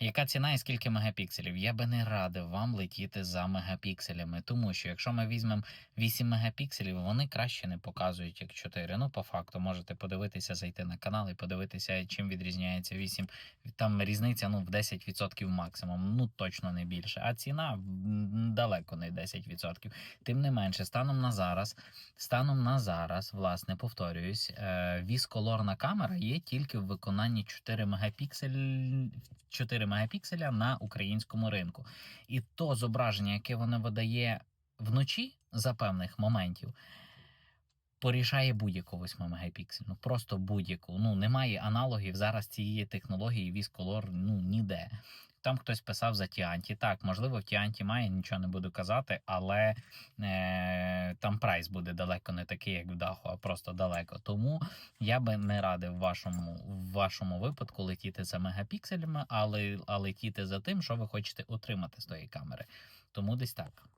Яка ціна і скільки мегапікселів? Я би не радив вам летіти за мегапікселями, тому що якщо ми візьмемо 8 мегапікселів, вони краще не показують як 4. Ну, по факту, можете подивитися, зайти на канал і подивитися, чим відрізняється 8. Там різниця ну, в 10% максимум, ну точно не більше. А ціна далеко не 10%. Тим не менше, станом на зараз, станом на зараз, власне, повторююсь, е, вісколорна камера є тільки в виконанні 4 мегапіксель, 4 мегапікселя на українському ринку. І то зображення, яке вона видає вночі за певних моментів. Порішає будь-яку 8 мегапіксельну, просто будь-яку. Ну немає аналогів зараз цієї технології вісколор ну ніде. Там хтось писав за Тіанті. Так, можливо, в Тіанті має, нічого не буду казати, але е, там прайс буде далеко не такий, як в Даху, а просто далеко. Тому я би не радив вашому, в вашому випадку летіти за мегапікселями, але а летіти за тим, що ви хочете отримати з тої камери. Тому десь так.